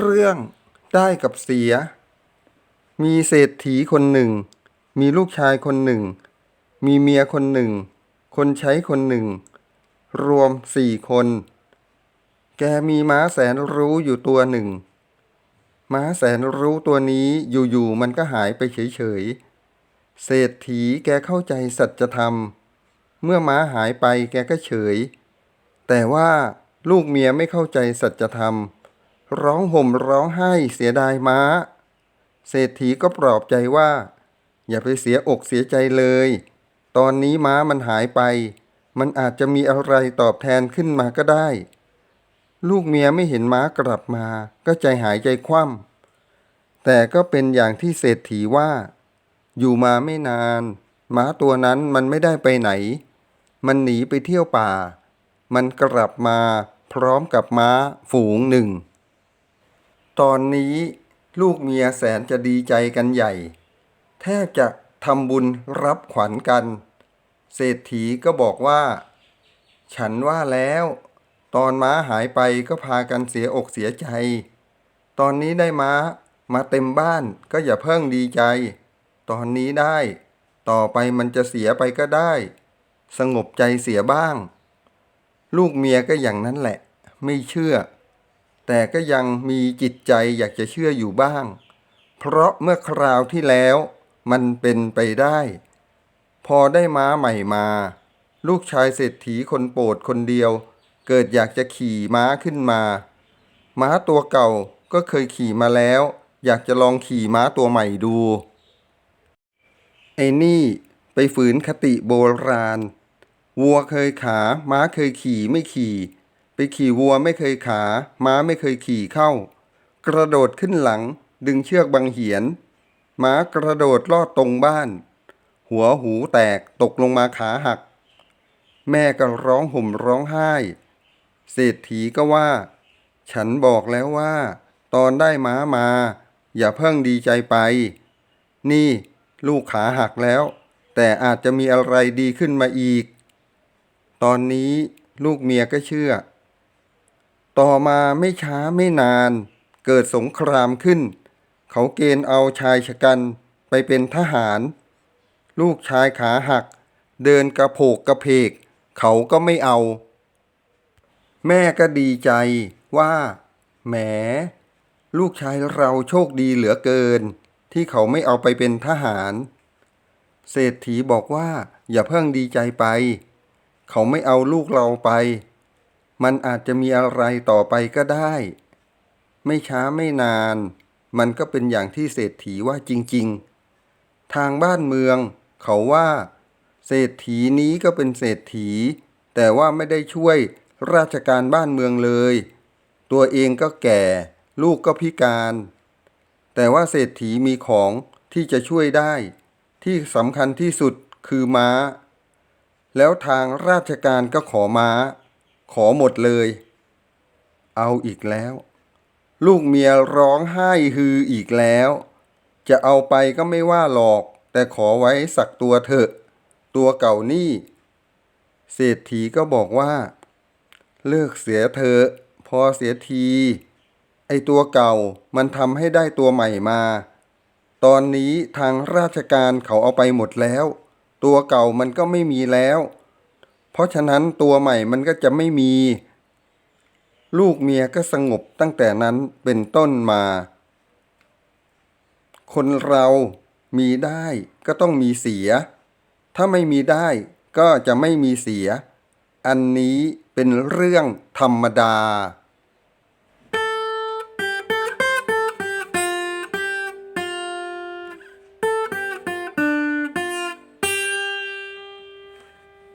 เรื่องได้กับเสีย มีเศรษฐีคนหนึ่ง มีลูกชายคนหนึ่ง มีเมียคนหนึ่ง คนใช้คนหนึ่ง รวมสี่คน แกมีม้าแสนรู้อยู่ตัวหนึ่ง ม้าแสนรู้ตัวนี้อยู่ๆมันก็หายไปเฉยๆ เศรษฐีแกเข้าใจสัจธรรม เมื่อม้าหายไปแกก็เฉย แต่ว่าลูกเมียไม่เข้าใจสัจธรรม ร้องห่มร้องไห้เสียดายม้า เศรษฐีก็ปลอบใจว่า อย่าไปเสียอกเสียใจเลย ตอนนี้ม้ามันหายไป มันอาจจะมีอะไรตอบแทนขึ้นมาก็ได้ ลูกเมียไม่เห็นม้ากลับมา ก็ใจหายใจคว่ำแต่ก็เป็นอย่างที่เศรษฐีว่า อยู่มาไม่นาน ม้าตัวนั้นมันไม่ได้ไปไหน มันหนีไปเที่ยวป่า มันกลับมาพร้อมกับม้าฝูงหนึ่ง ตอนนี้ลูกเมียแสนจะดีใจกันใหญ่ แทบจะทำบุญรับขวัญกัน เศรษฐีก็บอกว่า ฉันว่าแล้ว ตอนม้าหายไปก็พากันเสียอกเสียใจ ตอนนี้ได้ม้ามาเต็มบ้านก็อย่าเพิ่งดีใจ ตอนนี้ได้ ต่อไปมันจะเสียไปก็ได้ สงบใจเสียบ้าง ลูกเมียก็อย่างนั้นแหละ ไม่เชื่อ แต่ก็ยังมีจิตใจอยากจะเชื่ออยู่บ้าง เพราะเมื่อคราวที่แล้วมันเป็นไปได้ พอได้ม้าใหม่มา ลูกชายเศรษฐีคนโปรดคนเดียว เกิดอยากจะขี่ม้าขึ้นมา ม้าตัวเก่าก็เคยขี่มาแล้ว อยากจะลองขี่ม้าตัวใหม่ดูไอ้นี่ไปฝืนคติโบราณ วัวเคยขาม้าเคยขี่ไม่ขี่ ขี่วัวไม่เคยขา ม้าไม่เคยขี่เข้า กระโดดขึ้นหลัง ดึงเชือกบังเหียน ม้ากระโดดลอดตรงบ้าน หัวหูแตกตกลงมาขาหัก แม่ก็ร้องห่มร้องไห้ เศรษฐีก็ว่า ฉันบอกแล้วว่า ตอนได้ม้ามา อย่าเพิ่งดีใจไป นี่ลูกขาหักแล้ว แต่อาจจะมีอะไรดีขึ้นมาอีก ตอนนี้ลูกเมียก็เชื่อ ต่อมาไม่ช้าไม่นาน เกิดสงครามขึ้น เขาเกณฑ์เอาชายชะกันไปเป็นทหาร ลูกชายขาหัก เดินกระโผกกระเพก เขาก็ไม่เอา แม่ก็ดีใจว่าแหม ลูกชายเราโชคดีเหลือเกิน ที่เขาไม่เอาไปเป็นทหาร เศรษฐีบอกว่าอย่าเพิ่งดีใจไป เขาไม่เอาลูกเราไป มันอาจจะมีอะไรต่อไปก็ได้ ไม่ช้าไม่นาน มันก็เป็นอย่างที่เศรษฐีว่าจริง ๆ ทางบ้านเมือง เขาว่า เศรษฐีนี้ก็เป็นเศรษฐี แต่ว่าไม่ได้ช่วยราชการบ้านเมืองเลย ตัวเองก็แก่ ลูกก็พิการ แต่ว่าเศรษฐีมีของที่จะช่วยได้ ที่สำคัญที่สุดคือม้า แล้วทางราชการก็ขอม้า ขอหมดเลย เอาอีกแล้ว ลูกเมียร้องไห้ฮืออีกแล้ว จะเอาไปก็ไม่ว่าหรอก แต่ขอไว้สักตัวเถอะ ตัวเก่านี่ เศรษฐีก็บอกว่า เลิกเสียเถอะพอเสียที ไอตัวเก่ามันทำให้ได้ตัวใหม่มา ตอนนี้ทางราชการเขาเอาไปหมดแล้ว ตัวเก่ามันก็ไม่มีแล้ว เพราะฉะนั้นตัวใหม่มันก็จะไม่มี ลูกเมียก็สงบตั้งแต่นั้นเป็นต้นมา คนเรามีได้ก็ต้องมีเสีย ถ้าไม่มีได้ก็จะไม่มีเสีย อันนี้เป็นเรื่องธรรมดา